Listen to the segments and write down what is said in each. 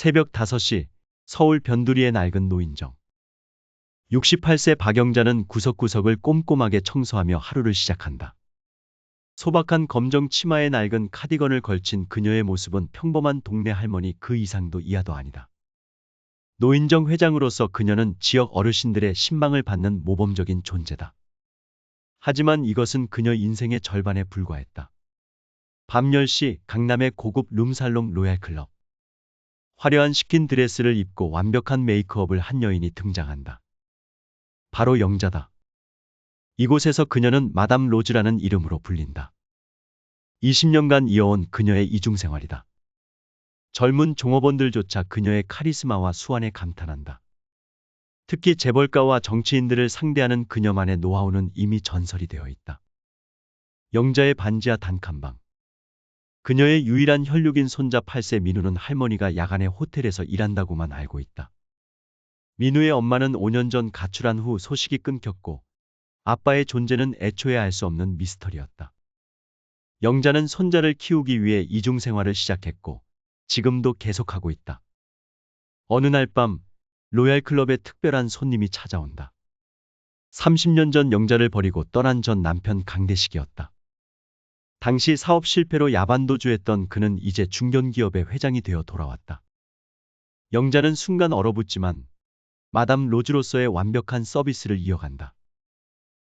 새벽 5시 서울 변두리의 낡은 노인정. 68세 박영자는 구석구석을 꼼꼼하게 청소하며 하루를 시작한다. 소박한 검정 치마에 낡은 카디건을 걸친 그녀의 모습은 평범한 동네 할머니 그 이상도 이하도 아니다. 노인정 회장으로서 그녀는 지역 어르신들의 신망을 받는 모범적인 존재다. 하지만 이것은 그녀 인생의 절반에 불과했다. 밤 10시 강남의 고급 룸살롱 로얄클럽. 화려한 시킨 드레스를 입고 완벽한 메이크업을 한 여인이 등장한다. 바로 영자다. 이곳에서 그녀는 마담 로즈라는 이름으로 불린다. 20년간 이어온 그녀의 이중생활이다. 젊은 종업원들조차 그녀의 카리스마와 수완에 감탄한다. 특히 재벌가와 정치인들을 상대하는 그녀만의 노하우는 이미 전설이 되어 있다. 영자의 반지하 단칸방. 그녀의 유일한 혈육인 손자 8세 민우는 할머니가 야간에 호텔에서 일한다고만 알고 있다. 민우의 엄마는 5년 전 가출한 후 소식이 끊겼고 아빠의 존재는 애초에 알 수 없는 미스터리였다. 영자는 손자를 키우기 위해 이중 생활을 시작했고 지금도 계속하고 있다. 어느 날 밤 로얄클럽에 특별한 손님이 찾아온다. 30년 전 영자를 버리고 떠난 전 남편 강대식이었다. 당시 사업 실패로 야반도주했던 그는 이제 중견기업의 회장이 되어 돌아왔다. 영자는 순간 얼어붙지만 마담 로즈로서의 완벽한 서비스를 이어간다.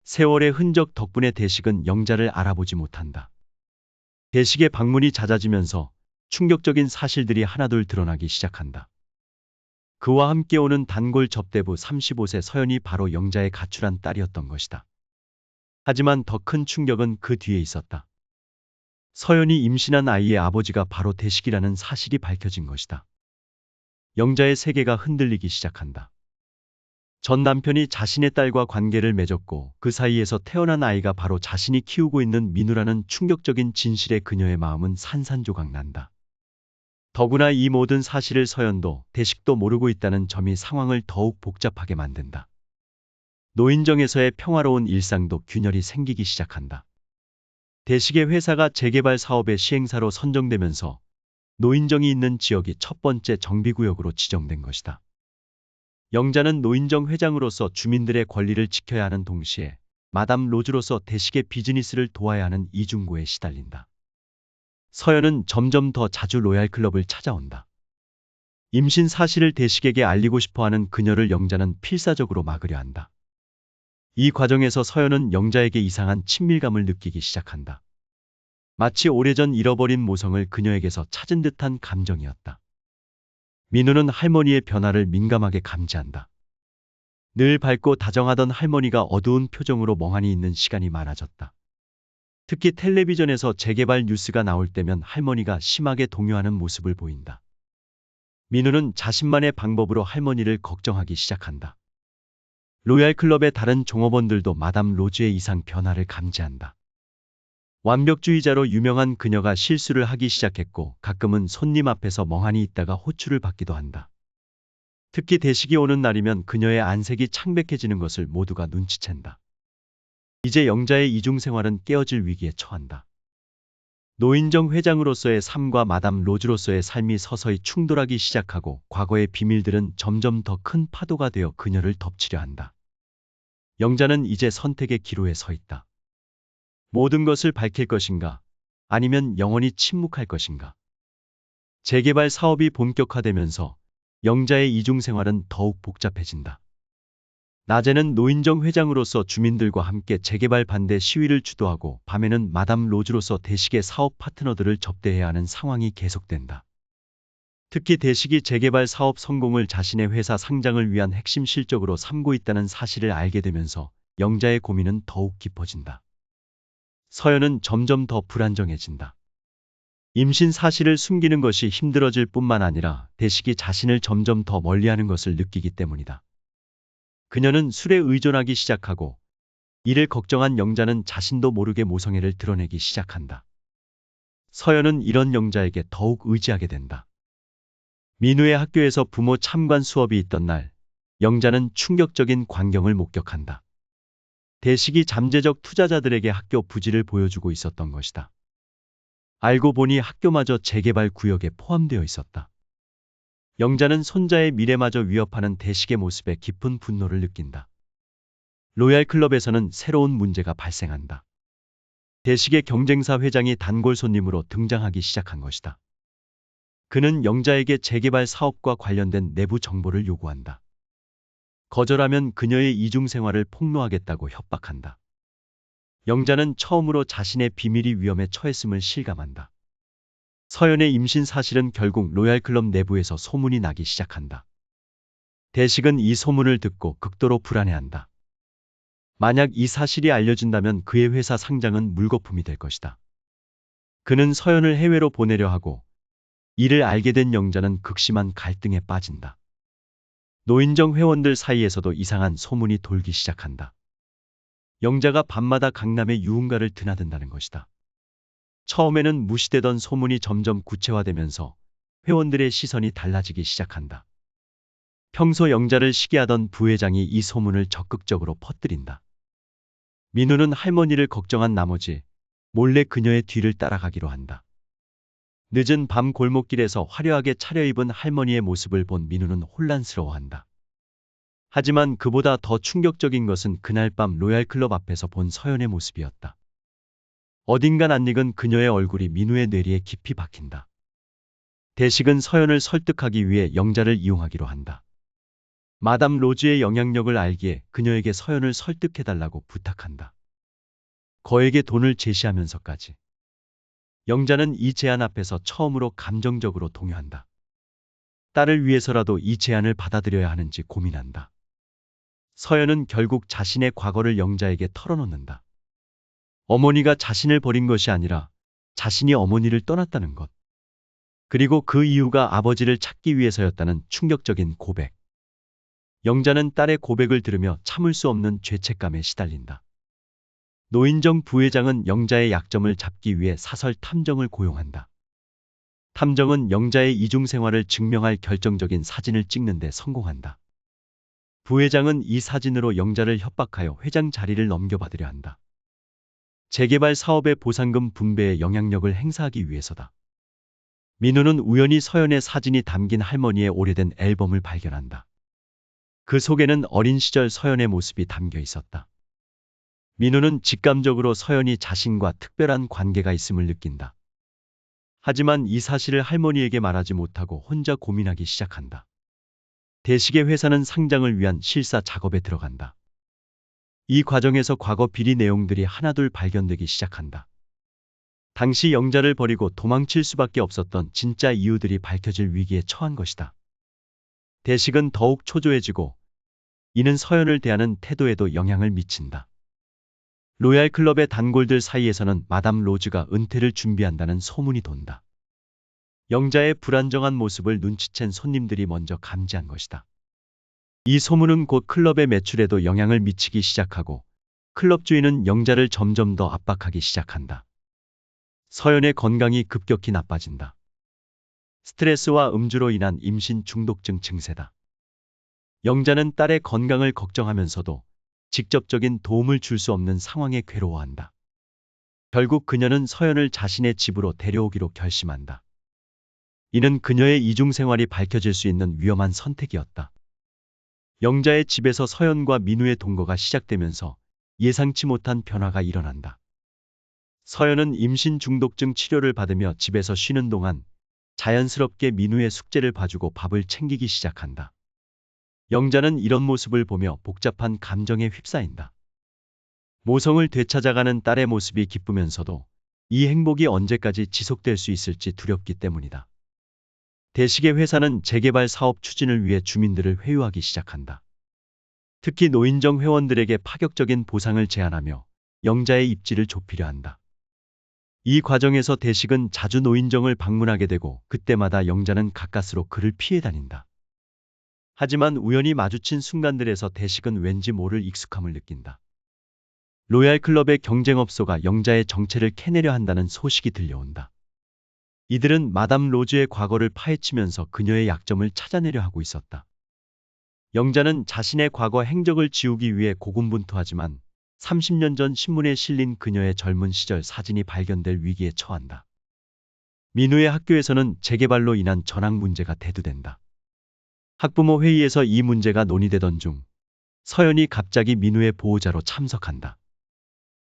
세월의 흔적 덕분에 대식은 영자를 알아보지 못한다. 대식의 방문이 잦아지면서 충격적인 사실들이 하나둘 드러나기 시작한다. 그와 함께 오는 단골 접대부 35세 서연이 바로 영자의 가출한 딸이었던 것이다. 하지만 더 큰 충격은 그 뒤에 있었다. 서연이 임신한 아이의 아버지가 바로 대식이라는 사실이 밝혀진 것이다. 영자의 세계가 흔들리기 시작한다. 전 남편이 자신의 딸과 관계를 맺었고 그 사이에서 태어난 아이가 바로 자신이 키우고 있는 민우라는 충격적인 진실에 그녀의 마음은 산산조각 난다. 더구나 이 모든 사실을 서연도 대식도 모르고 있다는 점이 상황을 더욱 복잡하게 만든다. 노인정에서의 평화로운 일상도 균열이 생기기 시작한다. 대식의 회사가 재개발 사업의 시행사로 선정되면서 노인정이 있는 지역이 첫 번째 정비구역으로 지정된 것이다. 영자는 노인정 회장으로서 주민들의 권리를 지켜야 하는 동시에 마담 로즈로서 대식의 비즈니스를 도와야 하는 이중고에 시달린다. 서연은 점점 더 자주 로얄클럽을 찾아온다. 임신 사실을 대식에게 알리고 싶어 하는 그녀를 영자는 필사적으로 막으려 한다. 이 과정에서 서연은 영자에게 이상한 친밀감을 느끼기 시작한다. 마치 오래전 잃어버린 모성을 그녀에게서 찾은 듯한 감정이었다. 민우는 할머니의 변화를 민감하게 감지한다. 늘 밝고 다정하던 할머니가 어두운 표정으로 멍하니 있는 시간이 많아졌다. 특히 텔레비전에서 재개발 뉴스가 나올 때면 할머니가 심하게 동요하는 모습을 보인다. 민우는 자신만의 방법으로 할머니를 걱정하기 시작한다. 로얄클럽의 다른 종업원들도 마담 로즈의 이상 변화를 감지한다. 완벽주의자로 유명한 그녀가 실수를 하기 시작했고 가끔은 손님 앞에서 멍하니 있다가 호출을 받기도 한다. 특히 대식이 오는 날이면 그녀의 안색이 창백해지는 것을 모두가 눈치챈다. 이제 영자의 이중생활은 깨어질 위기에 처한다. 노인정 회장으로서의 삶과 마담 로즈로서의 삶이 서서히 충돌하기 시작하고 과거의 비밀들은 점점 더 큰 파도가 되어 그녀를 덮치려 한다. 영자는 이제 선택의 기로에 서 있다. 모든 것을 밝힐 것인가? 아니면 영원히 침묵할 것인가? 재개발 사업이 본격화되면서 영자의 이중생활은 더욱 복잡해진다. 낮에는 노인정 회장으로서 주민들과 함께 재개발 반대 시위를 주도하고 밤에는 마담 로즈로서 대식의 사업 파트너들을 접대해야 하는 상황이 계속된다. 특히 대식이 재개발 사업 성공을 자신의 회사 상장을 위한 핵심 실적으로 삼고 있다는 사실을 알게 되면서 영자의 고민은 더욱 깊어진다. 서연은 점점 더 불안정해진다. 임신 사실을 숨기는 것이 힘들어질 뿐만 아니라 대식이 자신을 점점 더 멀리하는 것을 느끼기 때문이다. 그녀는 술에 의존하기 시작하고 이를 걱정한 영자는 자신도 모르게 모성애를 드러내기 시작한다. 서연은 이런 영자에게 더욱 의지하게 된다. 민우의 학교에서 부모 참관 수업이 있던 날, 영자는 충격적인 광경을 목격한다. 대식이 잠재적 투자자들에게 학교 부지를 보여주고 있었던 것이다. 알고 보니 학교마저 재개발 구역에 포함되어 있었다. 영자는 손자의 미래마저 위협하는 대식의 모습에 깊은 분노를 느낀다. 로얄 클럽에서는 새로운 문제가 발생한다. 대식의 경쟁사 회장이 단골 손님으로 등장하기 시작한 것이다. 그는 영자에게 재개발 사업과 관련된 내부 정보를 요구한다. 거절하면 그녀의 이중 생활을 폭로하겠다고 협박한다. 영자는 처음으로 자신의 비밀이 위험에 처했음을 실감한다. 서연의 임신 사실은 결국 로얄클럽 내부에서 소문이 나기 시작한다. 대식은 이 소문을 듣고 극도로 불안해한다. 만약 이 사실이 알려진다면 그의 회사 상장은 물거품이 될 것이다. 그는 서연을 해외로 보내려 하고 이를 알게 된 영자는 극심한 갈등에 빠진다. 노인정 회원들 사이에서도 이상한 소문이 돌기 시작한다. 영자가 밤마다 강남의 유흥가를 드나든다는 것이다. 처음에는 무시되던 소문이 점점 구체화되면서 회원들의 시선이 달라지기 시작한다. 평소 영자를 시기하던 부회장이 이 소문을 적극적으로 퍼뜨린다. 민우는 할머니를 걱정한 나머지 몰래 그녀의 뒤를 따라가기로 한다. 늦은 밤 골목길에서 화려하게 차려입은 할머니의 모습을 본 민우는 혼란스러워한다. 하지만 그보다 더 충격적인 것은 그날 밤 로얄클럽 앞에서 본 서연의 모습이었다. 어딘가 낯익은 그녀의 얼굴이 민우의 뇌리에 깊이 박힌다. 대식은 서연을 설득하기 위해 영자를 이용하기로 한다. 마담 로즈의 영향력을 알기에 그녀에게 서연을 설득해달라고 부탁한다. 거액의 돈을 제시하면서까지. 영자는 이 제안 앞에서 처음으로 감정적으로 동요한다. 딸을 위해서라도 이 제안을 받아들여야 하는지 고민한다. 서연은 결국 자신의 과거를 영자에게 털어놓는다. 어머니가 자신을 버린 것이 아니라 자신이 어머니를 떠났다는 것. 그리고 그 이유가 아버지를 찾기 위해서였다는 충격적인 고백. 영자는 딸의 고백을 들으며 참을 수 없는 죄책감에 시달린다. 노인정 부회장은 영자의 약점을 잡기 위해 사설 탐정을 고용한다. 탐정은 영자의 이중 생활을 증명할 결정적인 사진을 찍는데 성공한다. 부회장은 이 사진으로 영자를 협박하여 회장 자리를 넘겨받으려 한다. 재개발 사업의 보상금 분배에 영향력을 행사하기 위해서다. 민우는 우연히 서연의 사진이 담긴 할머니의 오래된 앨범을 발견한다. 그 속에는 어린 시절 서연의 모습이 담겨 있었다. 민우는 직감적으로 서연이 자신과 특별한 관계가 있음을 느낀다. 하지만 이 사실을 할머니에게 말하지 못하고 혼자 고민하기 시작한다. 대식의 회사는 상장을 위한 실사 작업에 들어간다. 이 과정에서 과거 비리 내용들이 하나둘 발견되기 시작한다. 당시 영자를 버리고 도망칠 수밖에 없었던 진짜 이유들이 밝혀질 위기에 처한 것이다. 대식은 더욱 초조해지고 이는 서연을 대하는 태도에도 영향을 미친다. 로얄 클럽의 단골들 사이에서는 마담 로즈가 은퇴를 준비한다는 소문이 돈다. 영자의 불안정한 모습을 눈치챈 손님들이 먼저 감지한 것이다. 이 소문은 곧 클럽의 매출에도 영향을 미치기 시작하고 클럽 주인은 영자를 점점 더 압박하기 시작한다. 서연의 건강이 급격히 나빠진다. 스트레스와 음주로 인한 임신 중독증 증세다. 영자는 딸의 건강을 걱정하면서도 직접적인 도움을 줄 수 없는 상황에 괴로워한다. 결국 그녀는 서연을 자신의 집으로 데려오기로 결심한다. 이는 그녀의 이중 생활이 밝혀질 수 있는 위험한 선택이었다. 영자의 집에서 서연과 민우의 동거가 시작되면서 예상치 못한 변화가 일어난다. 서연은 임신 중독증 치료를 받으며 집에서 쉬는 동안 자연스럽게 민우의 숙제를 봐주고 밥을 챙기기 시작한다. 영자는 이런 모습을 보며 복잡한 감정에 휩싸인다. 모성을 되찾아가는 딸의 모습이 기쁘면서도 이 행복이 언제까지 지속될 수 있을지 두렵기 때문이다. 대식의 회사는 재개발 사업 추진을 위해 주민들을 회유하기 시작한다. 특히 노인정 회원들에게 파격적인 보상을 제안하며 영자의 입지를 좁히려 한다. 이 과정에서 대식은 자주 노인정을 방문하게 되고 그때마다 영자는 가까스로 그를 피해 다닌다. 하지만 우연히 마주친 순간들에서 대식은 왠지 모를 익숙함을 느낀다. 로얄 클럽의 경쟁업소가 영자의 정체를 캐내려 한다는 소식이 들려온다. 이들은 마담 로즈의 과거를 파헤치면서 그녀의 약점을 찾아내려 하고 있었다. 영자는 자신의 과거 행적을 지우기 위해 고군분투하지만 30년 전 신문에 실린 그녀의 젊은 시절 사진이 발견될 위기에 처한다. 민우의 학교에서는 재개발로 인한 전학 문제가 대두된다. 학부모 회의에서 이 문제가 논의되던 중 서연이 갑자기 민우의 보호자로 참석한다.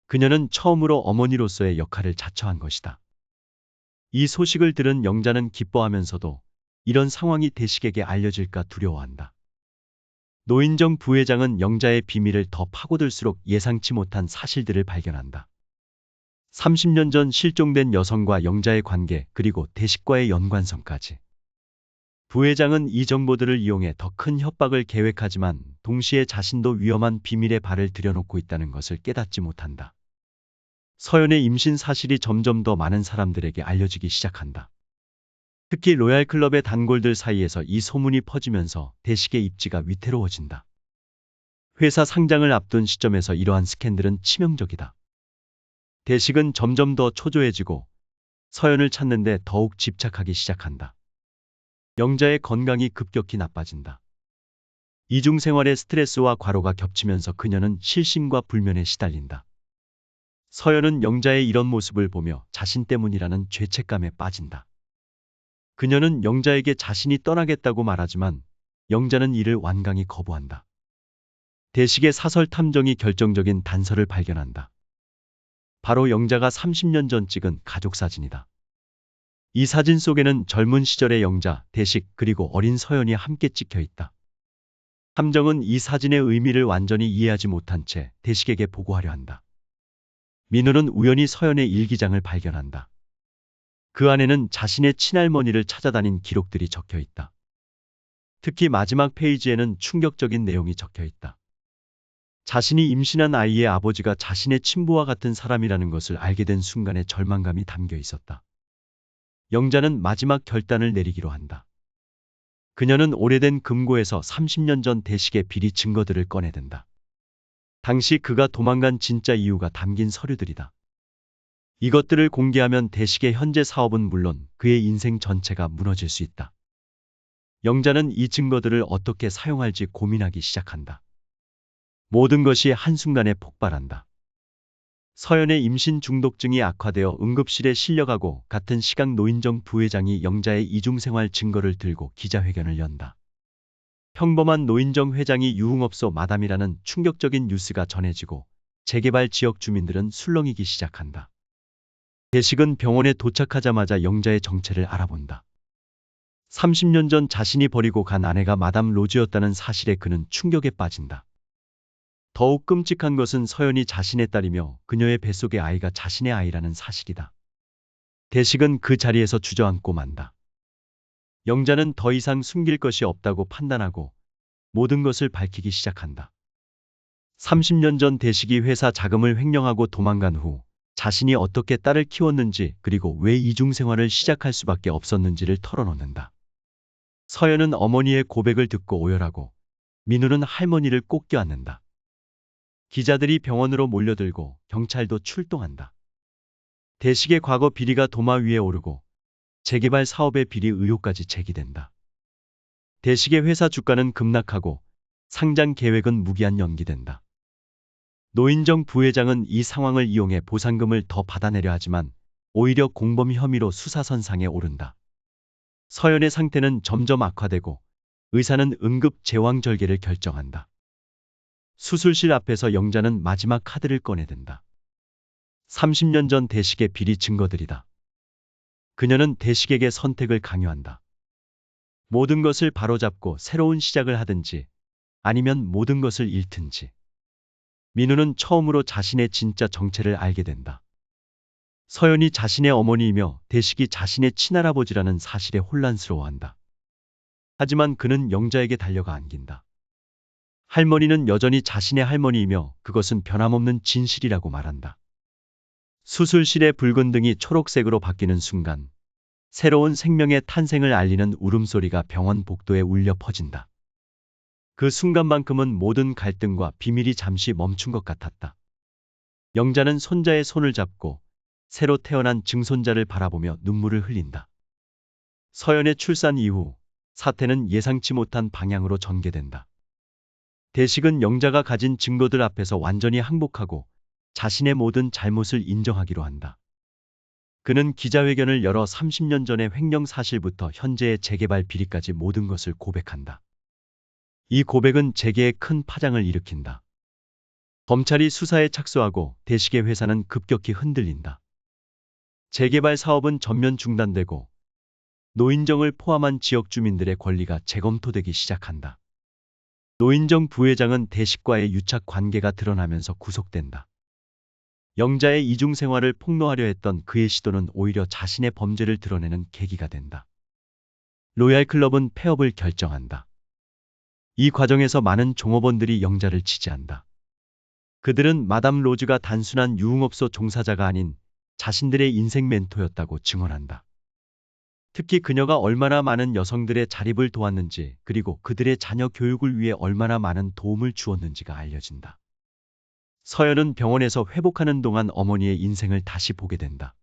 그녀는 처음으로 어머니로서의 역할을 자처한 것이다. 이 소식을 들은 영자는 기뻐하면서도 이런 상황이 대식에게 알려질까 두려워한다. 노인정 부회장은 영자의 비밀을 더 파고들수록 예상치 못한 사실들을 발견한다. 30년 전 실종된 여성과 영자의 관계 그리고 대식과의 연관성까지. 부회장은 이 정보들을 이용해 더 큰 협박을 계획하지만 동시에 자신도 위험한 비밀에 발을 들여놓고 있다는 것을 깨닫지 못한다. 서연의 임신 사실이 점점 더 많은 사람들에게 알려지기 시작한다. 특히 로얄클럽의 단골들 사이에서 이 소문이 퍼지면서 대식의 입지가 위태로워진다. 회사 상장을 앞둔 시점에서 이러한 스캔들은 치명적이다. 대식은 점점 더 초조해지고 서연을 찾는데 더욱 집착하기 시작한다. 영자의 건강이 급격히 나빠진다. 이중 생활의 스트레스와 과로가 겹치면서 그녀는 실심과 불면에 시달린다. 서연은 영자의 이런 모습을 보며 자신 때문이라는 죄책감에 빠진다. 그녀는 영자에게 자신이 떠나겠다고 말하지만 영자는 이를 완강히 거부한다. 대식의 사설 탐정이 결정적인 단서를 발견한다. 바로 영자가 30년 전 찍은 가족 사진이다. 이 사진 속에는 젊은 시절의 영자, 대식, 그리고 어린 서연이 함께 찍혀 있다. 탐정은 이 사진의 의미를 완전히 이해하지 못한 채 대식에게 보고하려 한다. 민우는 우연히 서연의 일기장을 발견한다. 그 안에는 자신의 친할머니를 찾아다닌 기록들이 적혀 있다. 특히 마지막 페이지에는 충격적인 내용이 적혀 있다. 자신이 임신한 아이의 아버지가 자신의 친부와 같은 사람이라는 것을 알게 된 순간의 절망감이 담겨 있었다. 영자는 마지막 결단을 내리기로 한다. 그녀는 오래된 금고에서 30년 전 대식의 비리 증거들을 꺼내든다. 당시 그가 도망간 진짜 이유가 담긴 서류들이다. 이것들을 공개하면 대식의 현재 사업은 물론 그의 인생 전체가 무너질 수 있다. 영자는 이 증거들을 어떻게 사용할지 고민하기 시작한다. 모든 것이 한순간에 폭발한다. 서연의 임신 중독증이 악화되어 응급실에 실려가고 같은 시각 노인정 부회장이 영자의 이중생활 증거를 들고 기자회견을 연다. 평범한 노인정 회장이 유흥업소 마담이라는 충격적인 뉴스가 전해지고 재개발 지역 주민들은 술렁이기 시작한다. 대식은 병원에 도착하자마자 영자의 정체를 알아본다. 30년 전 자신이 버리고 간 아내가 마담 로즈였다는 사실에 그는 충격에 빠진다. 더욱 끔찍한 것은 서연이 자신의 딸이며 그녀의 뱃속의 아이가 자신의 아이라는 사실이다. 대식은 그 자리에서 주저앉고 만다. 영자는 더 이상 숨길 것이 없다고 판단하고 모든 것을 밝히기 시작한다. 30년 전 대식이 회사 자금을 횡령하고 도망간 후 자신이 어떻게 딸을 키웠는지 그리고 왜 이중 생활을 시작할 수밖에 없었는지를 털어놓는다. 서연은 어머니의 고백을 듣고 오열하고 민우는 할머니를 꼭 껴안는다. 기자들이 병원으로 몰려들고 경찰도 출동한다. 대식의 과거 비리가 도마 위에 오르고 재개발 사업의 비리 의혹까지 제기된다. 대식의 회사 주가는 급락하고 상장 계획은 무기한 연기된다. 노인정 부회장은 이 상황을 이용해 보상금을 더 받아내려 하지만 오히려 공범 혐의로 수사선상에 오른다. 서연의 상태는 점점 악화되고 의사는 응급 제왕절개를 결정한다. 수술실 앞에서 영자는 마지막 카드를 꺼내든다. 30년 전 대식의 비리 증거들이다. 그녀는 대식에게 선택을 강요한다. 모든 것을 바로잡고 새로운 시작을 하든지 아니면 모든 것을 잃든지. 민우는 처음으로 자신의 진짜 정체를 알게 된다. 서연이 자신의 어머니이며 대식이 자신의 친할아버지라는 사실에 혼란스러워한다. 하지만 그는 영자에게 달려가 안긴다. 할머니는 여전히 자신의 할머니이며 그것은 변함없는 진실이라고 말한다. 수술실의 붉은 등이 초록색으로 바뀌는 순간 새로운 생명의 탄생을 알리는 울음소리가 병원 복도에 울려 퍼진다. 그 순간만큼은 모든 갈등과 비밀이 잠시 멈춘 것 같았다. 영자는 손자의 손을 잡고 새로 태어난 증손자를 바라보며 눈물을 흘린다. 서연의 출산 이후 사태는 예상치 못한 방향으로 전개된다. 대식은 영자가 가진 증거들 앞에서 완전히 항복하고 자신의 모든 잘못을 인정하기로 한다. 그는 기자회견을 열어 30년 전의 횡령 사실부터 현재의 재개발 비리까지 모든 것을 고백한다. 이 고백은 재계에 큰 파장을 일으킨다. 검찰이 수사에 착수하고 대식의 회사는 급격히 흔들린다. 재개발 사업은 전면 중단되고 노인정을 포함한 지역 주민들의 권리가 재검토되기 시작한다. 노인정 부회장은 대식과의 유착 관계가 드러나면서 구속된다. 영자의 이중 생활을 폭로하려 했던 그의 시도는 오히려 자신의 범죄를 드러내는 계기가 된다. 로얄 클럽은 폐업을 결정한다. 이 과정에서 많은 종업원들이 영자를 지지한다. 그들은 마담 로즈가 단순한 유흥업소 종사자가 아닌 자신들의 인생 멘토였다고 증언한다. 특히 그녀가 얼마나 많은 여성들의 자립을 도왔는지 그리고 그들의 자녀 교육을 위해 얼마나 많은 도움을 주었는지가 알려진다. 서연은 병원에서 회복하는 동안 어머니의 인생을 다시 보게 된다.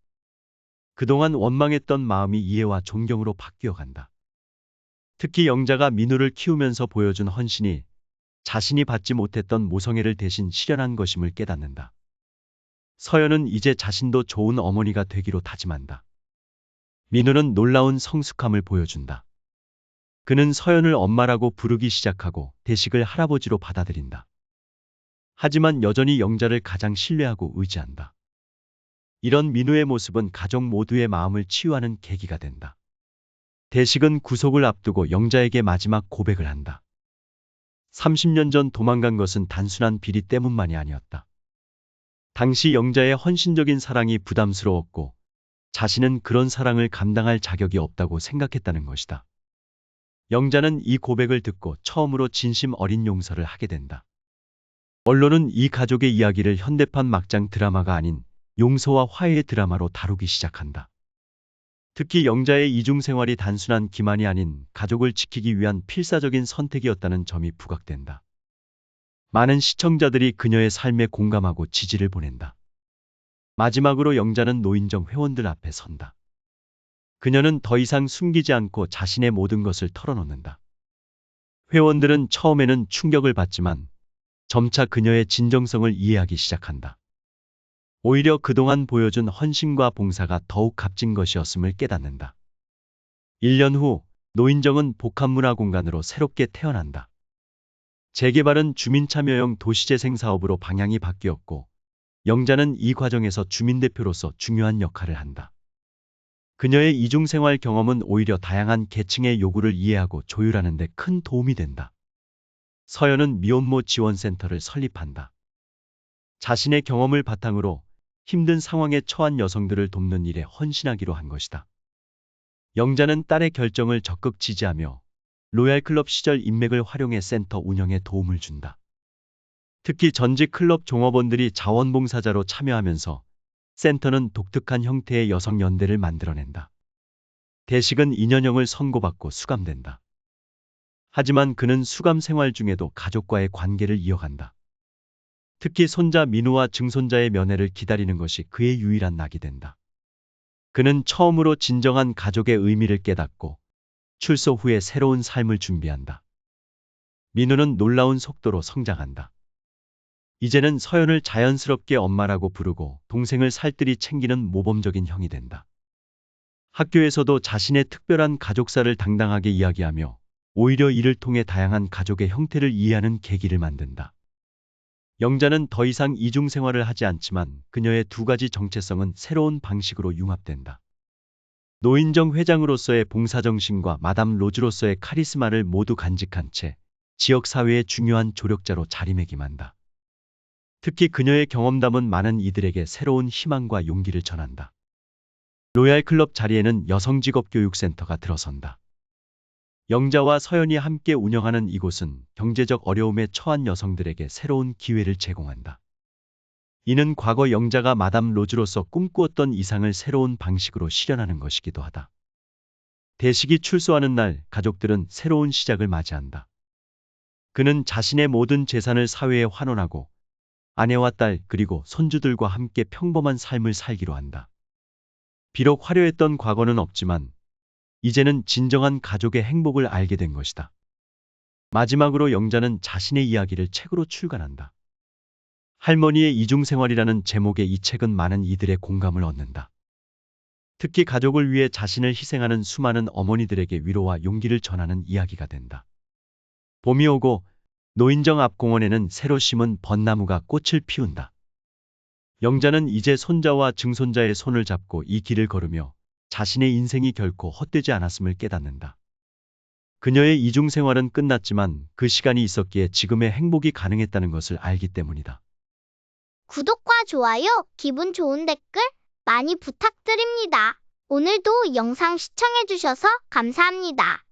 그동안 원망했던 마음이 이해와 존경으로 바뀌어 간다. 특히 영자가 민우를 키우면서 보여준 헌신이 자신이 받지 못했던 모성애를 대신 실현한 것임을 깨닫는다. 서연은 이제 자신도 좋은 어머니가 되기로 다짐한다. 민우는 놀라운 성숙함을 보여준다. 그는 서연을 엄마라고 부르기 시작하고 대식을 할아버지로 받아들인다. 하지만 여전히 영자를 가장 신뢰하고 의지한다. 이런 민우의 모습은 가족 모두의 마음을 치유하는 계기가 된다. 대식은 구속을 앞두고 영자에게 마지막 고백을 한다. 30년 전 도망간 것은 단순한 비리 때문만이 아니었다. 당시 영자의 헌신적인 사랑이 부담스러웠고 자신은 그런 사랑을 감당할 자격이 없다고 생각했다는 것이다. 영자는 이 고백을 듣고 처음으로 진심 어린 용서를 하게 된다. 언론은 이 가족의 이야기를 현대판 막장 드라마가 아닌 용서와 화해의 드라마로 다루기 시작한다. 특히 영자의 이중 생활이 단순한 기만이 아닌 가족을 지키기 위한 필사적인 선택이었다는 점이 부각된다. 많은 시청자들이 그녀의 삶에 공감하고 지지를 보낸다. 마지막으로 영자는 노인정 회원들 앞에 선다. 그녀는 더 이상 숨기지 않고 자신의 모든 것을 털어놓는다. 회원들은 처음에는 충격을 받지만 점차 그녀의 진정성을 이해하기 시작한다. 오히려 그동안 보여준 헌신과 봉사가 더욱 값진 것이었음을 깨닫는다. 1년 후 노인정은 복합문화 공간으로 새롭게 태어난다. 재개발은 주민참여형 도시재생 사업으로 방향이 바뀌었고 영자는 이 과정에서 주민대표로서 중요한 역할을 한다. 그녀의 이중생활 경험은 오히려 다양한 계층의 요구를 이해하고 조율하는 데 큰 도움이 된다. 서연은 미혼모 지원센터를 설립한다. 자신의 경험을 바탕으로 힘든 상황에 처한 여성들을 돕는 일에 헌신하기로 한 것이다. 영자는 딸의 결정을 적극 지지하며 로얄클럽 시절 인맥을 활용해 센터 운영에 도움을 준다. 특히 전직 클럽 종업원들이 자원봉사자로 참여하면서 센터는 독특한 형태의 여성 연대를 만들어낸다. 대식은 2년형을 선고받고 수감된다. 하지만 그는 수감 생활 중에도 가족과의 관계를 이어간다. 특히 손자 민우와 증손자의 면회를 기다리는 것이 그의 유일한 낙이 된다. 그는 처음으로 진정한 가족의 의미를 깨닫고 출소 후에 새로운 삶을 준비한다. 민우는 놀라운 속도로 성장한다. 이제는 서연을 자연스럽게 엄마라고 부르고 동생을 살뜰히 챙기는 모범적인 형이 된다. 학교에서도 자신의 특별한 가족사를 당당하게 이야기하며 오히려 이를 통해 다양한 가족의 형태를 이해하는 계기를 만든다. 영자는 더 이상 이중 생활을 하지 않지만 그녀의 두 가지 정체성은 새로운 방식으로 융합된다. 노인정 회장으로서의 봉사정신과 마담 로즈로서의 카리스마를 모두 간직한 채 지역 사회의 중요한 조력자로 자리매김한다. 특히 그녀의 경험담은 많은 이들에게 새로운 희망과 용기를 전한다. 로얄 클럽 자리에는 여성직업교육센터가 들어선다. 영자와 서연이 함께 운영하는 이곳은 경제적 어려움에 처한 여성들에게 새로운 기회를 제공한다. 이는 과거 영자가 마담 로즈로서 꿈꾸었던 이상을 새로운 방식으로 실현하는 것이기도 하다. 대식이 출소하는 날 가족들은 새로운 시작을 맞이한다. 그는 자신의 모든 재산을 사회에 환원하고 아내와 딸 그리고 손주들과 함께 평범한 삶을 살기로 한다. 비록 화려했던 과거는 없지만 이제는 진정한 가족의 행복을 알게 된 것이다. 마지막으로 영자는 자신의 이야기를 책으로 출간한다. 할머니의 이중생활이라는 제목의 이 책은 많은 이들의 공감을 얻는다. 특히 가족을 위해 자신을 희생하는 수많은 어머니들에게 위로와 용기를 전하는 이야기가 된다. 봄이 오고 노인정 앞 공원에는 새로 심은 벚나무가 꽃을 피운다. 영자는 이제 손자와 증손자의 손을 잡고 이 길을 걸으며 자신의 인생이 결코 헛되지 않았음을 깨닫는다. 그녀의 이중 생활은 끝났지만 그 시간이 있었기에 지금의 행복이 가능했다는 것을 알기 때문이다. 구독과 좋아요, 기분 좋은 댓글 많이 부탁드립니다. 오늘도 영상 시청해주셔서 감사합니다.